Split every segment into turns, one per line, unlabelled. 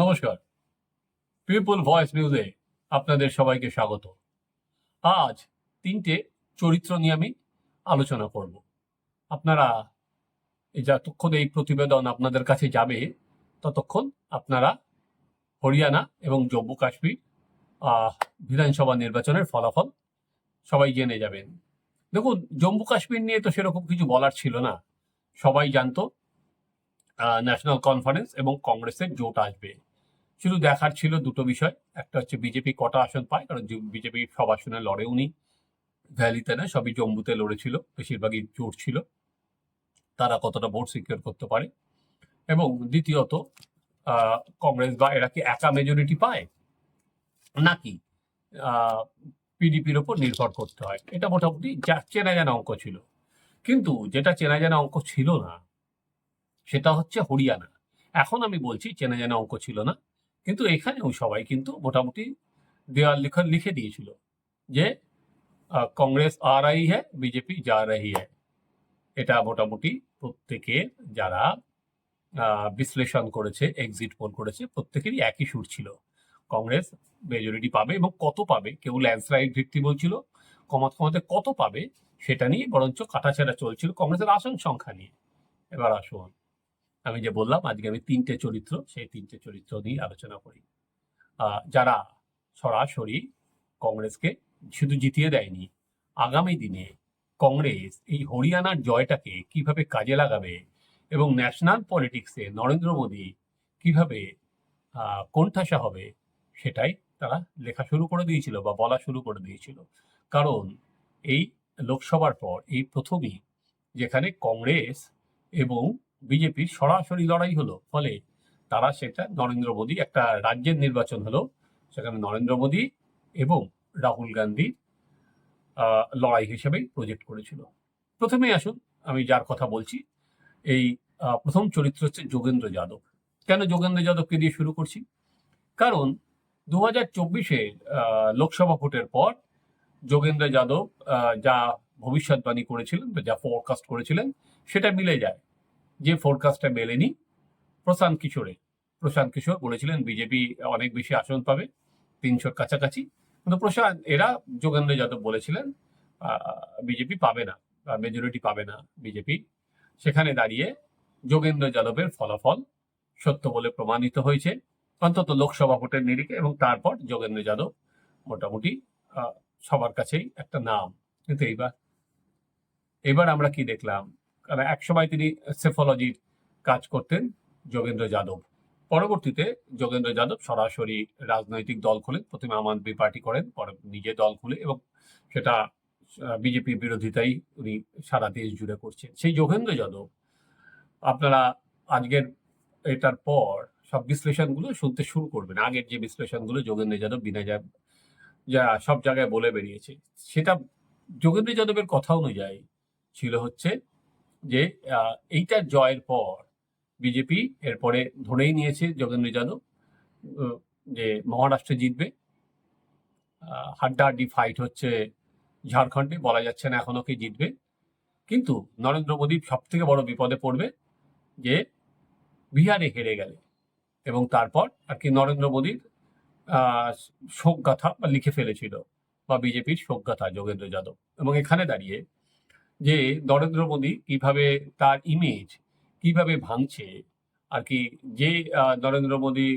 নমস্কার। People voice নিউজে আপনাদের সবাইকে স্বাগত। আজ তিনটে চরিত্র নিয়ে আমি আলোচনা করব। আপনারা যতক্ষণ এই প্রতিবেদন আপনাদের কাছে যাবে, ততক্ষণ আপনারা হরিয়ানা এবং জম্মু কাশ্মীর বিধানসভা নির্বাচনের ফলাফল সবাই জেনে যাবেন। দেখুন, জম্মু কাশ্মীর নিয়ে তো সেরকম কিছু বলার ছিল না। সবাই জানতো ন্যাশনাল কনফারেন্স এবং কংগ্রেসের জোট আসবে। শুধু দেখার ছিল দুটো বিষয়। একটা হচ্ছে বিজেপি কটা আসন পায়, কারণ বিজেপি সব আসনে লড়েও নি ভ্যালিতে না সবই জম্মুতে লড়েছিল, বেশিরভাগই জোর ছিল। তারা কতটা ভোট সিকিউর করতে পারে। এবং দ্বিতীয়ত কংগ্রেস বা এরা কি একা মেজরিটি পায়? নাকি পিডিপির ওপর নির্ভর করতে হয়? এটা মোটামুটি যা চেনা জানা অঙ্ক ছিল। কিন্তু যেটা চেনা জানা অঙ্ক ছিল না, সেটা হচ্ছে হরিয়ানা। এখন আমি বলছি চেনা জানা অঙ্ক ছিল না। কিন্তু এখানেও সবাই কিন্তু মোটামুটি দেওয়াল লিখন লিখে দিয়েছিল যে কংগ্রেস আ রাহি হ্যাঁ বিজেপি যা রাহি হ্যাঁ এটা মোটামুটি প্রত্যেকে যারা বিশ্লেষণ করেছে এক্সিট পোল করেছে, প্রত্যেকেরই একই সুর ছিল। কংগ্রেস মেজরিটি পাবে এবং কত পাবে, কেউ ল্যান্ডস্লাইড ভিত্তি বলছিল, কমাত, কমাতে কত পাবে, সেটা নিয়ে বরঞ্চ কাটাছেড়া চলছিল কংগ্রেসের আসন সংখ্যা নিয়ে। এবার আসুন। আমি যে বললাম, আজকে আমি তিনটে চরিত্র, সেই তিনটে চরিত্র নিয়ে আলোচনা করি। যারা সরাসরি কংগ্রেসকে শুধু জিতিয়ে দেয়নি, আগামী দিনে কংগ্রেস এই হরিয়ানার জয়টাকে কীভাবে কাজে লাগাবে এবং ন্যাশনাল পলিটিক্সে নরেন্দ্র মোদী কীভাবে কোণঠাসা হবে, সেটাই তারা লেখা শুরু করে দিয়েছিল বা বলা শুরু করে দিয়েছিল। কারণ এই লোকসভার পর, এই প্রথমই যেখানে কংগ্রেস এবং বিজেপির সরাসরি লড়াই হলো, ফলে তারা সেটা নরেন্দ্র মোদী একটা রাজ্যের নির্বাচন হলো, সেখানে নরেন্দ্র মোদী এবং রাহুল গান্ধী লড়াই হিসেবেই প্রজেক্ট করেছিল। প্রথমে আসুন, আমি যার কথা বলছি, এই প্রথম চরিত্র হচ্ছে যোগেন্দ্র যাদব। কেন যোগেন্দ্র যাদবকে দিয়ে শুরু করছি? কারণ দু হাজার চব্বিশে লোকসভা ভোটের পর যোগেন্দ্র যাদব যা ভবিষ্যৎবাণী করেছিলেন বা যা ফোরকাস্ট করেছিলেন, সেটা মিলে যায়। যে ফোরকাস্টটা মেলেনি, প্রশান্ত কিশোরে। প্রশান্ত কিশোর বলেছিলেন, বিজেপি অনেক বেশি আসন পাবে, তিনশোর কাছাকাছি। কিন্তু প্রশান্ত, এরা যোগেন্দ্র যাদব বলেছিলেন বিজেপি পাবে না মেজরিটি পাবে না বিজেপি। সেখানে দাঁড়িয়ে যোগেন্দ্র যাদবের ফলাফল সত্য বলে প্রমাণিত হয়েছে, অন্তত লোকসভা ভোটের নিরিখে, এবং তারপর যোগেন্দ্র যাদব মোটামুটি সবার কাছেই একটা নাম। কিন্তু এইবার, এবার আমরা কি দেখলাম? কারণ একসময় তিনি সেফোলজির কাজ করতেন যোগেন্দ্র যাদব। পরবর্তীতে যোগেন্দ্র যাদব সরাসরি রাজনৈতিক দল খোলেন প্রথমে আম আদমি পার্টি করেন, পরে নিজে দল খুলে এবং সেটা বিজেপি বিরোধিতাই উনি সারা দেশ জুড়ে করছেন। সেই যোগেন্দ্র যাদব, আপনারা আজকের এটার পর সব বিশ্লেষণগুলো শুনতে শুরু করবেন। আগের যে বিশ্লেষণগুলো যোগেন্দ্র যাদব বিনা যা সব জায়গায় বলে বেরিয়েছে, সেটা যোগেন্দ্র যাদবের কথা অনুযায়ী ছিল হচ্ছে যে আহ, এইটার জয়ের পর বিজেপি এরপরে ধরেই নিয়েছে যোগেন্দ্র যাদব যে মহারাষ্ট্রে জিতবে। হাড্ডাহাড্ডি ফাইট হচ্ছে ঝাড়খণ্ডে বলা যাচ্ছে না এখনও কে জিতবে। কিন্তু নরেন্দ্র মোদী সব থেকে বড় বিপদে পড়বে যে বিহারে হেরে গেলে এবং তারপর আর কি নরেন্দ্র মোদীর শোকগাথা লিখে ফেলেছিল বা বিজেপির শোকগাথা যোগেন্দ্র যাদব। এবং এখানে দাঁড়িয়ে যে নরেন্দ্র মোদী কীভাবে তার ইমেজ কীভাবে ভাঙছে, আর কি যে নরেন্দ্র মোদী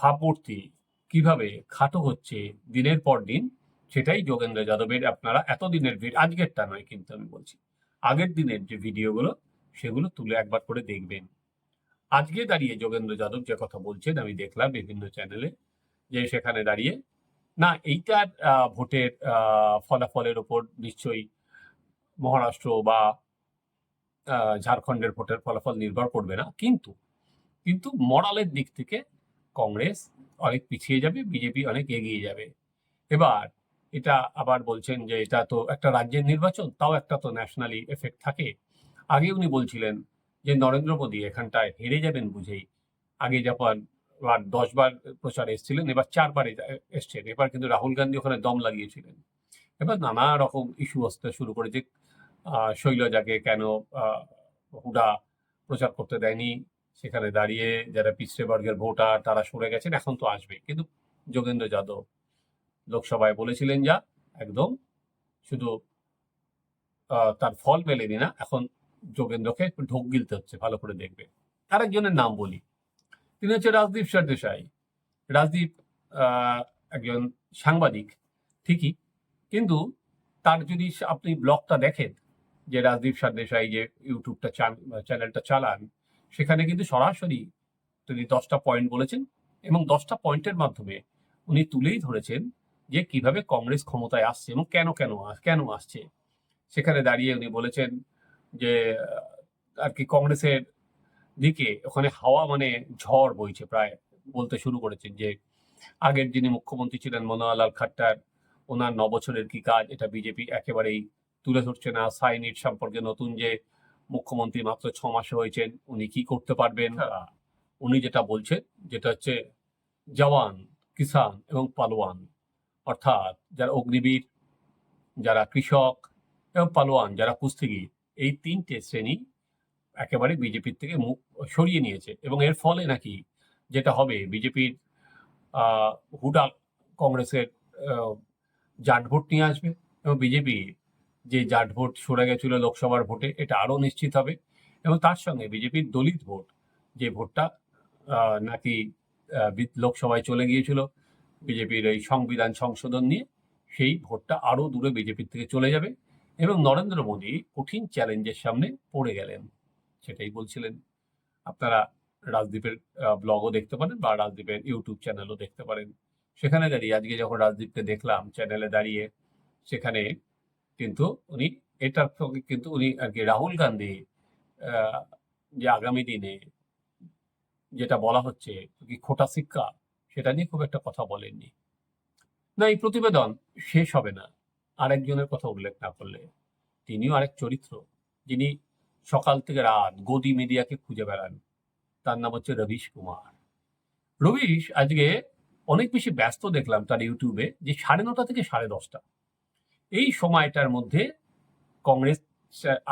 ভাবমূর্তি কীভাবে খাটো হচ্ছে দিনের পর দিন, সেটাই যোগেন্দ্র যাদবের আপনারা এতদিনের ভিড় আজকেরটা নয় কিন্তু আমি বলছি। আগের দিনের যে ভিডিওগুলো, সেগুলো তুলে একবার করে দেখবেন। আজকে দাঁড়িয়ে যোগেন্দ্র যাদব যে কথা বলছেন, আমি দেখলাম বিভিন্ন চ্যানেলে যে সেখানে দাঁড়িয়ে না, এইটার ভোটের ফলাফলের ওপর নিশ্চয়ই মহারাষ্ট্র বা ঝাড়খণ্ডের ভোটের ফলাফল নির্ভর করবে না। কিন্তু কিন্তু মরালের দিক থেকে কংগ্রেস অনেক পিছিয়ে যাবে, বিজেপি অনেক এগিয়ে যাবে। এবার, এটা আবার বলছেন যে এটা তো একটা রাজ্যের নির্বাচন, তাও একটা তো ন্যাশনালি এফেক্ট থাকে। আগে উনি বলছিলেন যে, নরেন্দ্র মোদী এখানটায় হেরে যাবেন বুঝেই। আগে যখন আর দশবার প্রচার এসেছিলেন, এবার চারবার এসছেন। এবার কিন্তু রাহুল গান্ধী ওখানে দম লাগিয়েছিলেন। এবার নানা রকম ইস্যু আসতে শুরু করে যে শৈলজাকে কেন হুডা প্রচার করতে দেয়নি, সেখানে দাঁড়িয়ে যারা পিছড়ে বর্গের ভোটার তারা সরে গেছেন, এখন তো আসবে কিন্তু যোগেন্দ্র যাদব লোকসভায় বলেছিলেন যা, একদম শুধু তার ফল মেলেনি না, এখন যোগেন্দ্রকে ঢোক গিলতে হচ্ছে, ভালো করে দেখবে। আরেকজনের নাম বলি। তিনি হচ্ছে রাজদীপ সরদেশাই। রাজদীপ একজন সাংবাদিক, ঠিকই। কিন্তু তার যদি আপনি ব্লগটা দেখেন, যে রাজদীপ সরদেশাই যে ইউটিউবটা চ্যানেলটা চালান, সেখানে কিন্তু সরাসরি তিনি দশটা পয়েন্ট বলেছেন এবং দশটা পয়েন্টের মাধ্যমে উনি তুলেই ধরেছেন যে কীভাবে কংগ্রেস ক্ষমতায় আসছে এবং কেন কেন কেন আসছে। সেখানে দাঁড়িয়ে উনি বলেছেন যে আর কি কংগ্রেসের দিকে ওখানে হাওয়া মানে ঝড় বইছে প্রায় বলতে শুরু করেছেন যে আগের যিনি মুখ্যমন্ত্রী ছিলেন মনোয়ারলাল খাট্টার ওনার নবছরের বছরের কি কাজ এটা বিজেপি একেবারেই তুলে ধরছে না। সাইনিট সম্পর্কে নতুন যে মুখ্যমন্ত্রী মাত্র ছ মাসে হয়েছেন উনি কি করতে পারবেন? আহ, উনি যেটা বলছেন যেটা হচ্ছে জওয়ান কিষান এবং পালোয়ান অর্থাৎ যারা অগ্নিবীর যারা কৃষক এবং পালোয়ান যারা কুস্তিগীর এই তিনটে শ্রেণি একেবারে বিজেপির থেকে মুখ সরিয়ে নিয়েছে। এবং এর ফলে নাকি যেটা হবে, বিজেপির হুডা কংগ্রেসের জাট ভোট নিয়ে আসবে। এবং বিজেপি যে জাট ভোট সরে গেছিল লোকসভার ভোটে, এটা আরও নিশ্চিত হবে। এবং তার সঙ্গে বিজেপির দলিত ভোট, যে ভোটটা নাকি লোকসভায় চলে গিয়েছিল, বিজেপির এই সংবিধান সংশোধন নিয়ে, সেই ভোটটা আরও দূরে বিজেপির থেকে চলে যাবে। এবং নরেন্দ্র মোদী কঠিন চ্যালেঞ্জের সামনে পড়ে গেলেন। সেটাই বলছিলেন। আপনারা রাজদীপের ব্লগও দেখতে পারেন বা রাজদীপের ইউটিউব চ্যানেলও দেখতে পারেন। সেখানে দাঁড়িয়ে আজকে যখন রাজদীপকে দেখলাম চ্যানেলে দাঁড়িয়ে, সেখানে কিন্তু উনি, এটার সঙ্গে কিন্তু উনি আর কি রাহুল গান্ধী যে আগামী দিনে যেটা বলা হচ্ছে কি খোটা শিক্ষা, সেটা নিয়ে খুব একটা কথা বলেননি। না, এই প্রতিবেদন শেষ হবে না। আরেকজনের কথা উল্লেখ না করলে। তিনিও আরেক চরিত্র। যিনি সকাল থেকে রাত গদি মিডিয়াকে খুঁজে বেড়ান। তার নাম হচ্ছে রবিশ কুমার। রবিশ আজকে অনেক বেশি ব্যস্ত দেখলাম তার ইউটিউবে যে সাড়ে নটা থেকে সাড়ে দশটা। এই সময়টার মধ্যে কংগ্রেস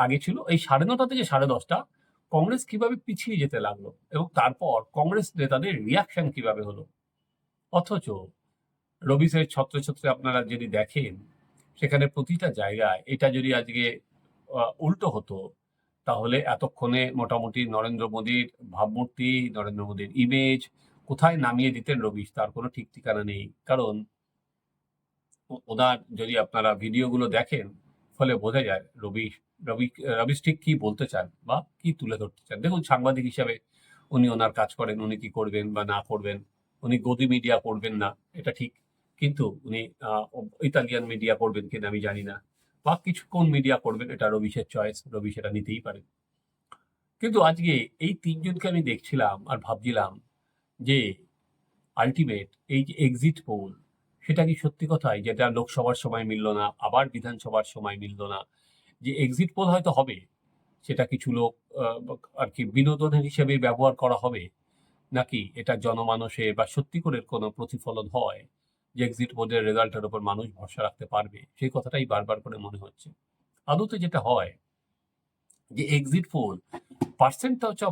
আগে ছিল, এই সাড়ে নটা থেকে সাড়ে দশটা কংগ্রেস কীভাবে পিছিয়ে যেতে লাগল এবং তারপর কংগ্রেস নেতাদের রিয়াকশন কীভাবে হলো? অথচ রবিশের ছত্রছত্রে আপনারা যদি দেখেন, সেখানে প্রতিটা জায়গায় এটা যদি আজকে উল্টো হতো তাহলে এতক্ষণে মোটামুটি নরেন্দ্র মোদীর ভাবমূর্তি, নরেন্দ্র মোদীর ইমেজ কোথায় নামিয়ে দিতেন রবিশ? তার কোনো ঠিক ঠিকানা নেই। কারণ ওনার যদি আপনারা ভিডিওগুলো দেখেন, ফলে বোঝা যায় রবিশ, রবি, রবিশ ঠিক কি বলতে চান বা কি তুলে ধরতে চান। দেখুন, সাংবাদিক হিসাবে উনি ওনার কাজ করেন, উনি কি করবেন বা না করবেন, উনি গদি মিডিয়া করবেন না, এটা ঠিক। কিন্তু উনি ইতালিয়ান মিডিয়া করবেন কিনা আমি জানি না। বা কিছু কোন মিডিয়া করবেন এটা রবিশের চয়েস রবি সেটা নিতেই পারে। কিন্তু আজকে এই তিনজনকে আমি দেখছিলাম আর ভাবছিলাম যে আলটিমেট এই যে এক্সিট পোল সেটা কি সত্যি কথাই যেটা লোকসভার সময় মিলল না, আবার বিধানসভার সময় মিলল না, যে এক্সিট পোল হয়তো হবে, সেটা কিছু লোক আর কি বিনোদনের হিসেবে ব্যবহার করা হবে, নাকি এটা জনমানসে বা সত্যি করে কোনো প্রতিফলন হয়? যে এক্সিট পোলের রেজাল্টের উপর মানুষ ভরসা রাখতে পারবে, সেই কথাটাই বারবার করে মনে হচ্ছে। আদতে যেটা হয়, যে এক্সিট পোল পার্সেন্টটা হচ্ছে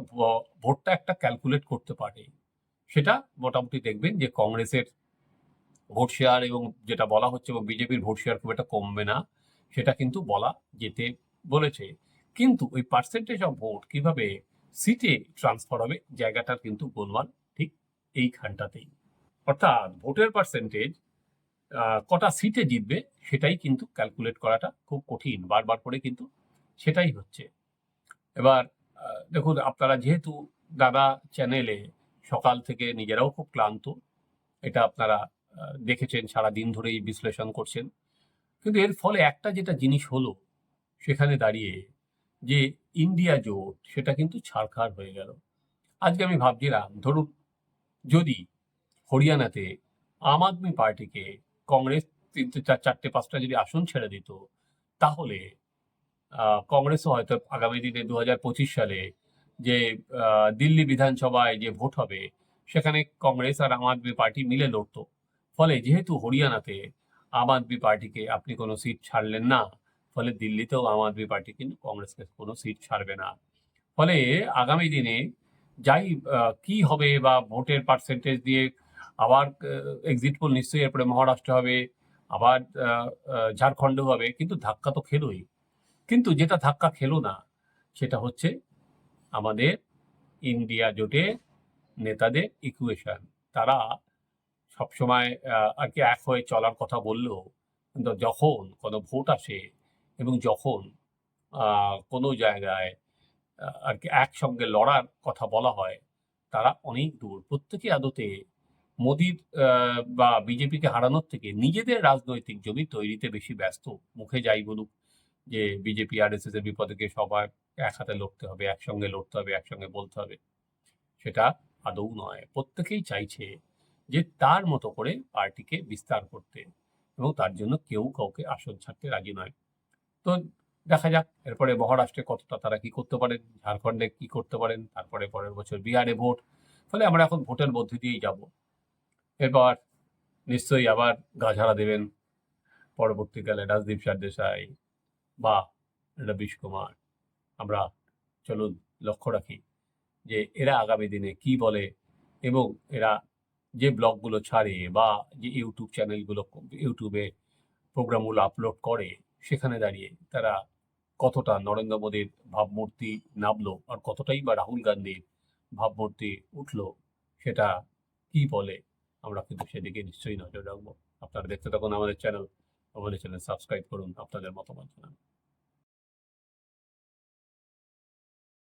ভোটটা একটা ক্যালকুলেট করতে পারে। সেটা মোটামুটি দেখবেন যে কংগ্রেসের ভোট শেয়ার এবং যেটা বলা হচ্ছে এবং বিজেপির ভোট শেয়ার খুব একটা কমবে না, সেটা কিন্তু বলা যেতে বলেছে। কিন্তু ওই পার্সেন্টেজ অফ ভোট কীভাবে সিটে ট্রান্সফার হবে, জায়গাটার কিন্তু গোলমাল ঠিক এইখানটাতেই। অর্থাৎ ভোটের পার্সেন্টেজ কটা সিটে জিতবে সেটাই কিন্তু ক্যালকুলেট করাটা খুব কঠিন, বারবার করে কিন্তু সেটাই হচ্ছে। এবার দেখুন, আপনারা যেহেতু দাদা চ্যানেলে সকাল থেকে নিজেরাও খুব ক্লান্ত, এটা আপনারা দেখেছেন সারা দিন ধরেই বিশ্লেষণ করছেন। কিন্তু এর ফলে একটা যেটা জিনিস হলো সেখানে দাঁড়িয়ে যে ইন্ডিয়া জোট, সেটা কিন্তু ছাড়খাড় হয়ে গেল। আজকে আমি ভাবছিলাম, ধরুন যদি হরিয়ানাতে আম আদমি পার্টিকে কংগ্রেস তিনটে চার, চারটে, পাঁচটা যদি আসন ছেড়ে দিত, তাহলে কংগ্রেসও হয়তো আগামী দিনে দু হাজার পঁচিশ সালে যে দিল্লি বিধানসভায় যে ভোট হবে, সেখানে কংগ্রেস আর আম আদমি পার্টি মিলে লড়তো। ফলে যেহেতু হরিয়ানাতে আম আদমি পার্টিকে আপনি কোনো সিট ছাড়লেন না, ফলে দিল্লিতেও আম আদমি পার্টি কিন্তু কংগ্রেসকে কোনো সিট ছাড়বে না। ফলে আগামী দিনে যাই কি হবে বা ভোটের পার্সেন্টেজ দিয়ে আবার এক্সিট পোল নিশ্চয়ই এরপরে মহারাষ্ট্র হবে, আবার ঝাড়খণ্ড হবে, কিন্তু ধাক্কা তো খেলোই। কিন্তু যেটা ধাক্কা খেলো না, সেটা হচ্ছে আমাদের ইন্ডিয়া জোটে নেতাদের ইকুয়েশন তারা সবসময় আর কি এক হয়ে চলার কথা বললেও, কিন্তু যখন কোনো ভোট আসে এবং যখন কোনো জায়গায় আর কি একসঙ্গে লড়ার কথা বলা হয়, তারা অনেক দূর। প্রত্যেকে আদতে মোদির বা বিজেপিকে হারানোর থেকে নিজেদের রাজনৈতিক জমি তৈরিতে বেশি ব্যস্ত, মুখে যাই বলুক, যে বিজেপি আর এস এর বিপদে গিয়ে সবাই এক হাতে লড়তে হবে, একসঙ্গে লড়তে হবে, একসঙ্গে বলতে হবে। সেটা আদৌ নয়, প্রত্যেকেই চাইছে যে তার মতো করে পার্টিকে বিস্তার করতে এবং তার জন্য কেউ কাউকে আসন ছাড়তে রাজি নয়। তো দেখা যাক, এরপরে মহারাষ্ট্রে কতটা তারা কি করতে পারেন, ঝাড়খণ্ডে কি করতে পারেন, তারপরে পরের বছর বিহারে ভোট, ফলে আমরা এখন ভোটের মধ্যে দিয়েই যাব। এরপর নিশ্চয়ই আবার গাঝাড়া দেবেন। পরবর্তীকালে রাজদীপ সারদেশাই বা রবীশ কুমার। আমরা চলুন লক্ষ্য রাখি যে এরা আগামী দিনে কি বলে এবং এরা যে ব্লগগুলো ছাড়ে বা যে ইউটিউব চ্যানেলগুলো ইউটিউবে প্রোগ্রামগুলো আপলোড করে, সেখানে দাঁড়িয়ে তারা কতটা নরেন্দ্র মোদীর ভাবমূর্তি নামলো আর কতটাই বা রাহুল গান্ধীর ভাবমূর্তি উঠল, সেটা কি বলে আমরা কিন্তু সেদিকে নিশ্চয়ই নজর রাখব। আপনারা দেখতে থাকুন আমাদের চ্যানেল আমাদের চ্যানেল সাবস্ক্রাইব করুন, আপনাদের মতামত জানান।